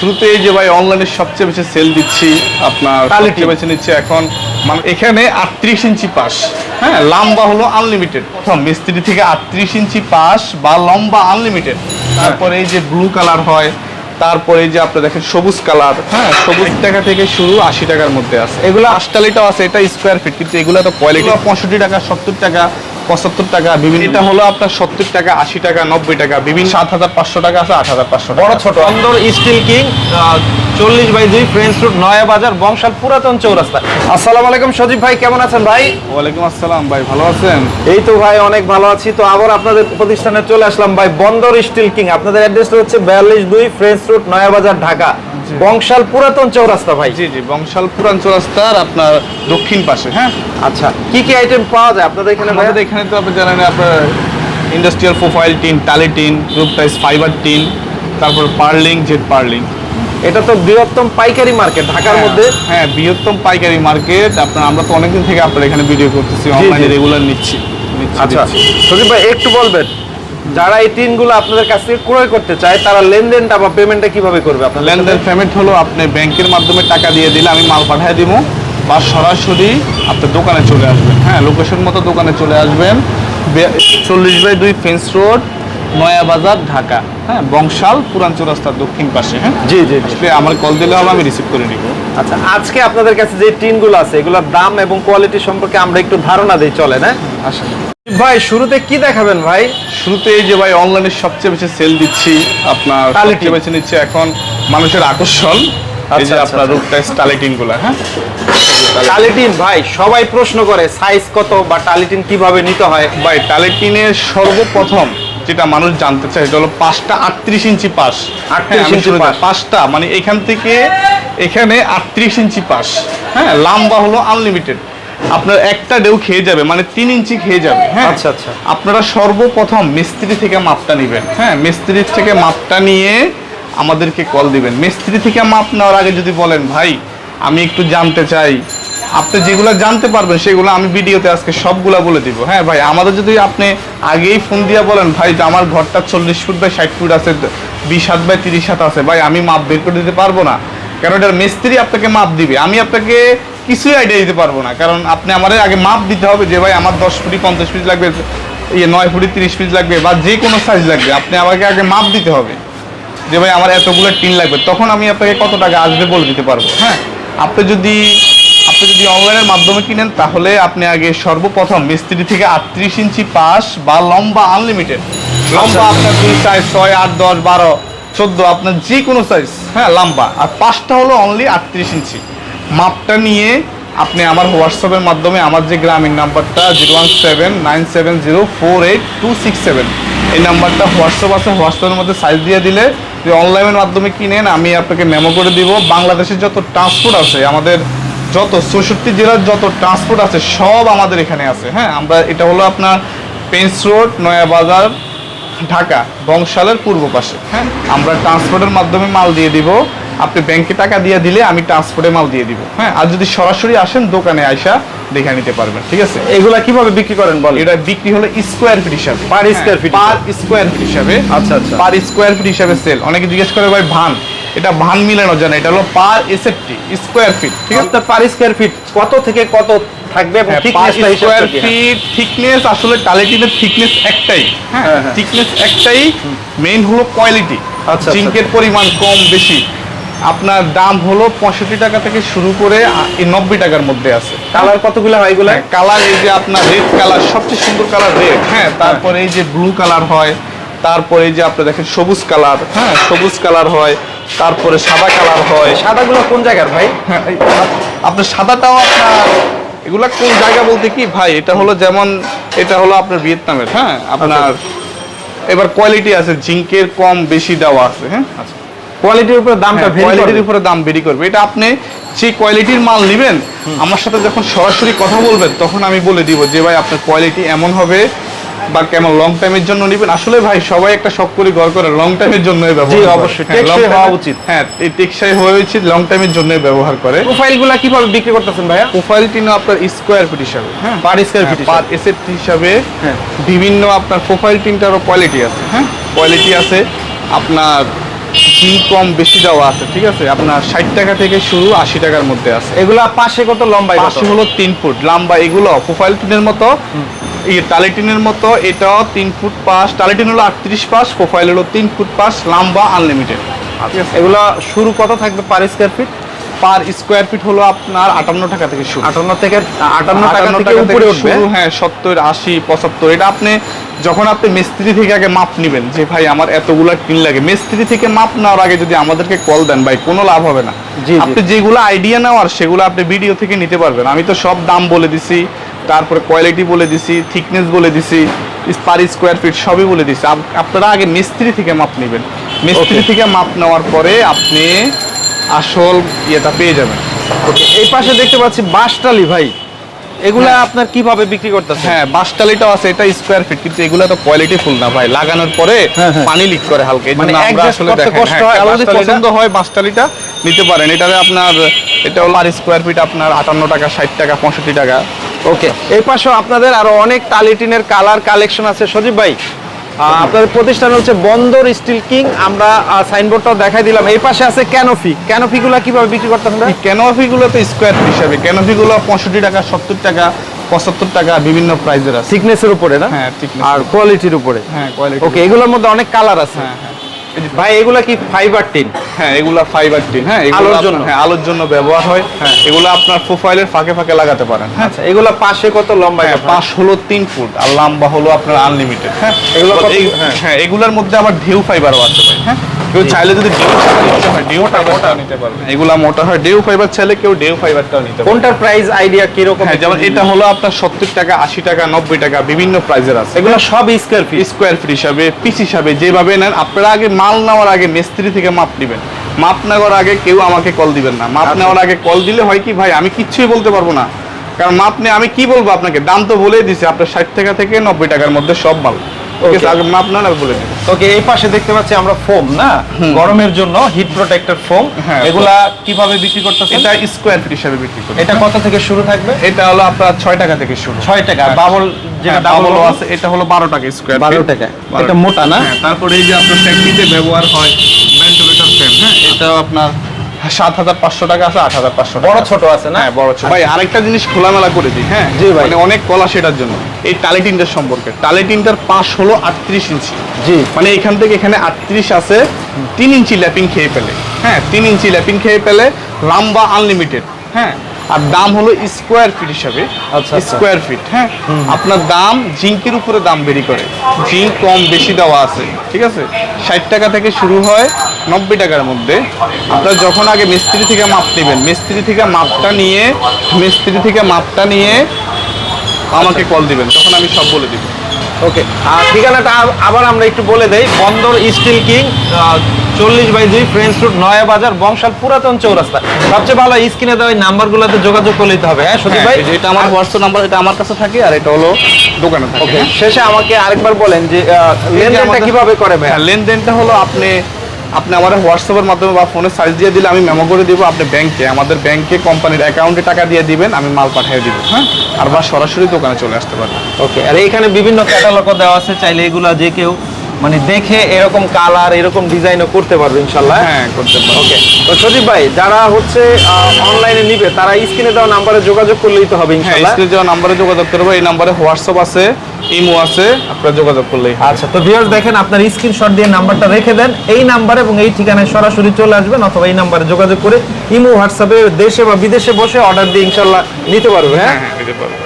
শুরুতে এই যে ভাই অনলাইনে সবচেয়ে বেশি সেল দিচ্ছি আপনার। সবচেয়ে বেশি নিচ্ছে এখন। মানে এখানে আটত্রিশ ইঞ্চি পাস হ্যাঁ লম্বা হলো আনলিমিটেড প্রথম মিস্ত্রি থেকে আটত্রিশ ইঞ্চি পাস বা লম্বা আনলিমিটেড তারপরে এই যে ব্লু কালার হয় তারপরে যে আপনি দেখেন সবুজ কালার হ্যাঁ সবুজ টাকা থেকে শুরু আশি টাকার মধ্যে আছে। এগুলো আষ্টালিটাও আছে এটা স্কোয়ার ফিট কিন্তু এগুলো তো কোয়ালিটি পঁয়ষট্টি টাকা সত্তর টাকা। পঁচাত্তর টাকা বিভিন্ন এটা হলো আপনার সত্তর টাকা আশি টাকা নব্বই টাকা বিভিন্ন সাত হাজার পাঁচশো টাকা আছে আট হাজার পাঁচশো বড় ছোট। সুন্দর স্টিল কিং চল্লিশ বাই দুই ফ্রেঞ্চ রুট নয়া বাজার বংশাল পুরাতন চৌরাস্তা। আসসালামু আলাইকুম সজীব ভাই কেমন আছেন ভাই? ওয়ালাইকুম আসসালাম ভাই ভালো আছেন? এই তো ভাই অনেক ভালো আছি। তো আবার আপনাদের প্রতিষ্ঠানে চলে আসলাম ভাই বন্দর স্টিল কিং। আপনাদের অ্যাড্রেসটা হচ্ছে বিয়াল্লিশ দুই ফ্রেঞ্চ রুট নয়া বাজার ঢাকা। বংশাল পুরাতন চৌরাস্তা ভাই। জি জি বংশাল পুরান চৌরাস্তার আপনার দক্ষিণ পাশে হ্যাঁ? আচ্ছা কি কি আইটেম পাওয়া যায় আপনাদের এখানে আমাদের এখানে তো আপনি জানেন আপনার ইন্ডাস্ট্রিয়াল প্রোফাইল টিন টালি টিন গ্রুপ টাইস ফাইবার টিন তারপর পার্লিং জেড পার্লিং। এটা তো বৃহত্তম পাইকারি মার্কেট ঢাকার মধ্যে। হ্যাঁ বৃহত্তম পাইকারি মার্কেট। আপনার আমরা তো অনেকদিন থেকে আপনার এখানে ভিডিও করতেছি অনলাইনে রেগুলার নিচ্ছি আচ্ছা। সজীব ভাই একটু বলবেন। যারা এই টিনগুলো আপনাদের কাছ থেকে ক্রয় করতে চায় তারা লেনদেনটা বা পেমেন্টটা কীভাবে করবে আপনাদের লেনদেন পেমেন্ট হলো আপনি ব্যাংকের মাধ্যমে টাকা দিয়ে দিলে আমি মাল পাঠিয়ে দিব বা সরাসরি আপনার দোকানে চলে আসবেন। হ্যাঁ লোকেশন মতো দোকানে চলে আসবেন। চল্লিশ বাই দুই ফেন্স রোড নয়া বাজার ঢাকা। হ্যাঁ বংশাল পুরান চৌরাস্তার দক্ষিণ পাশে হ্যাঁ? জি জি জি। আসলে আমার কল দিলে হবে আমি রিসিভ করে নিব। আচ্ছা আজকে আপনাদের কাছে যে টিনগুলো আছে এগুলোর দাম এবং কোয়ালিটি সম্পর্কে আমরা একটু ধারণা দিই চলে না আসলে ভাই শুরুতে কি দেখাবেন ভাই? শুরুতে এই যে ভাই অনলাইনে সবচেয়ে বেশি সেল দিচ্ছি আপনার। সবচেয়ে বেশি নিচ্ছে এখন মানুষের আকর্ষণ। এই আচ্ছা, যে আচ্ছা, আপনার আচ্ছা। রূপটা স্টালিটিন হ্যাঁ? টালিটিন ভাই সবাই প্রশ্ন করে সাইজ কত বা টালিটিন কীভাবে নিতে হয়? ভাই টালেটিনের সর্বপ্রথম যেটা মানুষ জানতে চায় সেটা হলো পাঁচটা আটত্রিশ ইঞ্চি 38 ইঞ্চি পাশ। পাঁচটা মানে এখান থেকে এখানে আটত্রিশ ইঞ্চি পাস হ্যাঁ লম্বা হলো আনলিমিটেড আপনার একটা ডেউ খেয়ে যাবে মানে তিন ইঞ্চি খেয়ে যাবে হ্যাঁ? আচ্ছা, আচ্ছা। আপনারা সর্বপ্রথম মিস্ত্রি থেকে মাপটা নেবেন হ্যাঁ? মিস্ত্রির থেকে মাপটা নিয়ে আমাদেরকে কল দিবেন। মিস্ত্রি থেকে মাপ নেওয়ার আগে যদি বলেন ভাই আমি একটু জানতে চাই। আপনি যেগুলো জানতে পারবেন সেগুলো আমি ভিডিওতে আজকে সবগুলা বলে দিব হ্যাঁ ভাই? আমাদের যদি আপনি আগেই ফোন দিয়ে বলেন ভাই যে আমার ঘরটা চল্লিশ ফুট বাই ষাট ফুট আছে বিশ হাত বাই তিরিশ হাত আছে ভাই আমি মাপ বের করে দিতে পারব না। কারণ এটার মিস্ত্রি আপনাকে মাপ দিবে। আমি আপনাকে কিছুই আইডিয়া দিতে পারব না। কারণ আপনি আমার আগে মাপ দিতে হবে যে ভাই আমার দশ ফুটি পঞ্চাশ পিস লাগবে ইয়ে নয় ফুটি তিরিশ পিস লাগবে বা যে কোনো সাইজ লাগবে। আপনি আমাকে আগে মাপ দিতে হবে যে ভাই আমার এতগুলো টিন লাগবে। তখন আমি আপনাকে কত টাকা আসবে বলে দিতে পারব। হ্যাঁ আপনি যদি আপনি যদি অনলাইনের মাধ্যমে কিনেন তাহলে আপনি আগে সর্বপ্রথম মিস্ত্রি থেকে আটত্রিশ ইঞ্চি পাস বা লম্বা আনলিমিটেড লম্বা আপনার দুই সাইজ ছয় আট দশ বারো চোদ্দ আপনার যে কোনো সাইজ হ্যাঁ লম্বা। আর পাঁচটা হলো অনলি আটত্রিশ ইঞ্চি। মাপটা নিয়ে আপনি আমার হোয়াটসঅ্যাপের মাধ্যমে আমার যে গ্রামীণ নাম্বারটা zero one seven, nine seven, zero four eight, two six seven. এই নাম্বারটা হোয়াটসঅ্যাপ আছে হোয়াটসঅ্যাপের মধ্যে সাইজ দিয়ে দিলে যে অনলাইনের মাধ্যমে কিনেন, আমি আপনাকে মেমো করে দিব। বাংলাদেশের যত ট্রান্সপোর্ট আছে, আমাদের যত চৌষট্টি জেলার যত ট্রান্সপোর্ট আছে, সব আমাদের এখানে আছে। হ্যাঁ আমরা এটা হলো আপনার পেন্স রোড নয়াবাজার ঢাকা, বংশালের পূর্ব পাশে। হ্যাঁ আমরা ট্রান্সপোর্টের মাধ্যমে মাল দিয়ে দিব। আপনি ব্যাংকে টাকা দিয়ে দিলে আমি ট্রান্সপোর্টে মাল দিয়ে দিব। হ্যাঁ আর যদি সরাসরি আসেন দোকানে আইসা দেখে নিতে পারবেন ঠিক আছে? এগুলা কীভাবে বিক্রি করেন বল এটা বিক্রি হলো স্কোয়ার ফিট হিসাবে। Per square feet per square feet হিসাবে। আচ্ছা, আচ্ছা। পার স্কোয়ার ফিট হিসাবে সেল অনেকে জিজ্ঞেস করে ভাই ভান? এটা ভান মিলানো জানে এটা হলো পার এসএফটি স্কোয়ার ফিট ঠিক আছে? পার স্কয়ার ফিট কত থেকে কত থাকবে এবং পার thickness-টা স্কোয়ার ফিট থিকনেস আসলে টালিটিনের থিকনেস একটাই। হ্যাঁ, হ্যাঁ হ্যাঁ। থিকনেস একটাই মেইন হলো কোয়ালিটি আচ্ছা। জিঙ্কের পরিমাণ কম বেশি। আপনার দাম হলো পঁয়ষট্টি টাকা থেকে শুরু করে নব্বই টাকার মধ্যে আছে। কালার কতগুলো হয় এগুলো? কালার এই যে আপনার রেড কালার সবচেয়ে সুন্দর কালার রেড হ্যাঁ তারপরে এই যে ব্লু কালার হয় তারপরে এই যে আপনি দেখেন সবুজ কালার হ্যাঁ সবুজ কালার হয় তারপরে সাদা কালার হয়। সাদাগুলো কোন জায়গার ভাই? হ্যাঁ, আপনার সাদাটাও আপনার এগুলা কোন জায়গা বলতে কি? ভাই এটা হলো যেমন এটা হলো আপনার ভিয়েতনামের হ্যাঁ আপনার এবার কোয়ালিটি আছে জিঙ্কের কম বেশি দেওয়া আছে হ্যাঁ। কোয়ালিটির উপরে দামটা কোয়ালিটির উপরে দাম ভেরি করবে। এটা আপনি যে কোয়ালিটির মাল নেবেন আমার সাথে যখন সরাসরি কথা বলবেন তখন আমি বলে দিব যে ভাই আপনার কোয়ালিটি এমন হবে বা কেমন লং টাইমের জন্য নেবেন। আসলে ভাই সবাই একটা শখ করে ঘর করে লং টাইমের জন্য জি, অবশ্যই। হ্যাঁ, টেকসই time- হওয়া উচিত। হ্যাঁ এই টেকসই হওয়া উচিত লং টাইমের জন্য ব্যবহার করে। প্রোফাইলগুলো কীভাবে বিক্রি করতেছেন ভাইয়া? প্রোফাইল টিনও আপনার স্কোয়ার ফিট হিসাবে। হ্যাঁ per square feet per asset হিসাবে। হ্যাঁ। বিভিন্ন আপনার প্রোফাইল টিনটারও কোয়ালিটি আছে। হ্যাঁ কোয়ালিটি আছে। আপনার জি কম বেশি দেওয়া আছে ঠিক আছে? আপনার ষাট টাকা থেকে শুরু আশি টাকার মধ্যে আছে। এগুলা পাশে কত লম্বা পাশে হলো তিন ফুট লম্বা এগুলো প্রোফাইল টিনের মতো এই টালিটিনের মতো এটাও তিন ফুট পাস টালিটিন হলো আটত্রিশ পাস প্রোফাইল হলো তিন ফুট পাস লম্বা আনলিমিটেড এগুলা শুরু কত থাকবে per square feet per square feet হলো আপনার আটান্ন টাকা থেকে শুরু। আটান্ন থেকে আটান্ন টাকা থেকে উপরে উঠবে? হ্যাঁ সত্তর আশি পঁচাত্তর এটা আপনি যখন আপনি মিস্ত্রি থেকে আগে মাপ নেবেন যে ভাই আমার এতগুলা টিন লাগে। মিস্ত্রি থেকে মাপ নেওয়ার আগে যদি আমাদেরকে কল দেন ভাই কোনো লাভ হবে না। আপনি যেগুলো আইডিয়া নেওয়ার সেগুলো আপনি ভিডিও থেকে নিতে পারবেন। আমি তো সব দাম বলে দিছি তারপরে কোয়ালিটি বলে দিছি থিকনেস বলে দিছি পার স্কোয়ার ফিট সবই বলে দিছি। আপনারা আগে মিস্ত্রি থেকে মাপ নেবেন। মিস্ত্রি থেকে মাপ নেওয়ার পরে আপনি আসল ইয়েটা পেয়ে যাবেন। এই পাশে দেখতে পাচ্ছি বাঁশটালি ভাই। এগুলা হ্যাঁ। আপনার কীভাবে বিক্রি করতেছে হ্যাঁ বাসটালিটাও আছে এটা স্কোয়ার ফিট কিন্তু এগুলো তো কোয়ালিটি ফুল না ভাই। লাগানোর পরে হ্যাঁ, হ্যাঁ। পানি লিক করে হালকা মানে আমরা আসলে কষ্ট হ্যাঁ, আমাদের যদি পছন্দ হয় বাসটালিটা নিতে পারেন। এটাতে আপনার এটা হলো আর স্কোয়ার ফিট আপনার আটান্ন টাকা ষাট টাকা পঁয়ষট্টি টাকা। ওকে এই পাশেও আপনাদের আরও অনেক টালিটিনের কালার কালেকশন আছে। সজীব ভাই আহ, আপনাদের প্রতিষ্ঠান হচ্ছে বন্দর স্টিল কিং। আমরা সাইনবোর্ডটাও দেখাই দিলাম। এই পাশে আছে ক্যানোফি ক্যানোফি গুলা কীভাবে বিক্রি করতে হবে ক্যানোফি গুলো তো স্কোয়ার হিসাবে। ক্যানোফি গুলো পঁয়ষট্টি টাকা সত্তর টাকা পঁচাত্তর টাকা বিভিন্ন প্রাইজের আছে। থিকনেসের উপরে না? হ্যাঁ আর কোয়ালিটির উপরে? হ্যাঁ কোয়ালিটি ওকে এগুলোর মধ্যে অনেক কালার আছে। হ্যাঁ হ্যাঁ। ভাই এগুলা কি ফাইবার টিন হ্যাঁ এগুলা ফাইবার টিন হ্যাঁ আলোর জন্য? হ্যাঁ আলোর জন্য ব্যবহার হয় হ্যাঁ। এগুলো আপনার প্রোফাইলের ফাঁকে ফাঁকে লাগাতে পারেন হ্যাঁ আচ্ছা এগুলা পাশে কত লম্বা হ্যাঁ? পাশ হলো তিন ফুট আর লম্বা হলো আপনার আনলিমিটেড হ্যাঁ এগুলো হ্যাঁ। হ্যাঁ এগুলোর মধ্যে আবার ঢেউ ফাইবারও আছে ভাই হ্যাঁ কেউ চাইলে যদি হয় ঢেউ ফাইবারটাও নিতে পারবে। এগুলা মোটা হয়। ঢেউ ফাইবার চাইলে কেউ ঢেউ ফাইবারটাও নিতে পারবে। কোনটার প্রাইস আইডিয়া কি রকম হ্যাঁ যেমন এটা হলো আপনার সত্তর টাকা আশি টাকা নব্বই টাকা বিভিন্ন প্রাইজের আছে। এগুলো সব স্কোয়ার ফিট স্কোয়ার ফিট হিসাবে পিস হিসাবে যেভাবে নেন আপনারা আগে মাল নেওয়ার আগে মিস্ত্রি থেকে মাপ নেবেন। মাপ নেওয়ার আগে কেউ আমাকে কল দিবেন না। মাপ আচ্ছা। নেওয়ার আগে কল দিলে হয় কি ভাই আমি কিচ্ছুই বলতে পারব না। কারণ মাপ নিয়ে আমি কি বলব আপনাকে? দাম তো বলেই দিছি আপনার ষাট টাকা থেকে নব্বই টাকার মধ্যে সব মাল। আমি বলে ওকে এই পাশে দেখতে পাচ্ছি আমরা ফোম না? গরমের জন্য হিট প্রোটেক্টর ফোম হ্যাঁ, এগুলা কীভাবে বিক্রি করতেছেন? এটা স্কোয়ার ফিট হিসাবে বিক্রি করি। এটা কত থেকে শুরু থাকবে? এটা হলো আপনার ছয় টাকা থেকে শুরু। ছয় টাকা। হ্যাঁ। বাবল যেটা হ্যাঁ, ডাবল আছে এটা হলো বারো টাকা স্কোয়ার 12 টাকা। এটা মোটা না? তারপরে এই যে আপনার ফ্যাক্টরিতে ব্যবহার হয় ভেন্টিলেটর ফ্রেম হ্যাঁ এটাও আপনার সাত হাজার পাঁচশো টাকা আছে আট হাজার পাঁচশো বড় ছোট আছে না? হ্যাঁ বড় ছোট। ভাই আরেকটা জিনিস খোলামেলা করে দিই হ্যাঁ? জি ভাই। মানে অনেক কলা সেটার জন্য। এই টালিটিনটার সম্পর্কে। টালিটিনটার পাশ হলো আটত্রিশ ইঞ্চি। জি। মানে এখান থেকে এখানে আটত্রিশ আছে তিন ইঞ্চি ল্যাপিং খেয়ে পেলে। হ্যাঁ তিন ইঞ্চি ল্যাপিং খেয়ে লম্বা আনলিমিটেড। হ্যাঁ আর দাম হলো স্কোয়ার ফিট হিসাবে। আচ্ছা, আচ্ছা। স্কোয়ার ফিট হ্যাঁ? আপনার দাম জিঙ্কের উপরে দাম বেরি করে। জিঙ্ক কম বেশি দেওয়া আছে ঠিক আছে? ষাট টাকা থেকে শুরু হয় নব্বই টাকার মধ্যে। আপনার যখন আগে মিস্ত্রি থেকে মাপ নেবেন মিস্ত্রি থেকে মাপটা নিয়ে মিস্ত্রি থেকে মাপটা নিয়ে আমাকে কল দিবেন তখন আমি সব বলে দিব। ওকে আর ঠিকানাটা আবার আমরা একটু বলে দেই বন্দর স্টিল কিং চল্লিশ বাই দুই ফ্রেঞ্চ রুট নয়া বাজার বংশাল পুরাতন চৌরাস্তা। সবচেয়ে ভালো স্ক্রিনে দেওয়া নাম্বারগুলোতে যোগাযোগ করে নিতে হবে হ্যাঁ সত্যি ভাই? এই এটা আমার হোয়াটসঅ্যাপ নাম্বার এটা আমার কাছে থাকে আর এটা হলো দোকানে থাকে ওকে শেষে আমাকে আরেকবার বলেন যে লেনদেনটা কীভাবে করে ভাই? হ্যাঁ লেনদেনটা হলো আপনি আপনি আমার হোয়াটসঅ্যাপের মাধ্যমে বা ফোনে সার্চ দিয়ে দিলে আমি মেমো করে দিব আপনি ব্যাংকে আমাদের ব্যাংকে কোম্পানির অ্যাকাউন্টে টাকা দিয়ে দিবেন, আমি মাল পাঠিয়ে দিব হ্যাঁ? আর বা সরাসরি দোকানে চলে আসতে পারবেন। ওকে আর এখানে বিভিন্ন ক্যাটালগও দেওয়া আছে, চাইলে এগুলো যে কেউ মানে দেখে এরকম কালার এরকম ডিজাইনও করতে পারবে ইনশাল্লাহ হ্যাঁ? করতে পারবেন ওকে তো সজীব ভাই যারা হচ্ছে অনলাইনে নিবে তারা স্ক্রিনে দেওয়া নাম্বারে যোগাযোগ করলেই তো হবে হ্যাঁ ইনশাল্লাহ স্ক্রিনে দেওয়া নাম্বারে যোগাযোগ করব। এই নাম্বারে হোয়াটসঅ্যাপ আছে ইমো আছে আপনারা যোগাযোগ করলেই আচ্ছা তো ভিউয়ার্স দেখেন আপনার স্ক্রিনশট দিয়ে নাম্বারটা রেখে দেন। এই নাম্বার এবং এই ঠিকানায় সরাসরি চলে আসবেন অথবা এই নাম্বারে যোগাযোগ করে ইমো হোয়াটসঅ্যাপে দেশে বা বিদেশে বসে অর্ডার দিয়ে ইনশাল্লাহ নিতে পারবে হ্যাঁ? হ্যাঁ হ্যাঁ দিতে পারব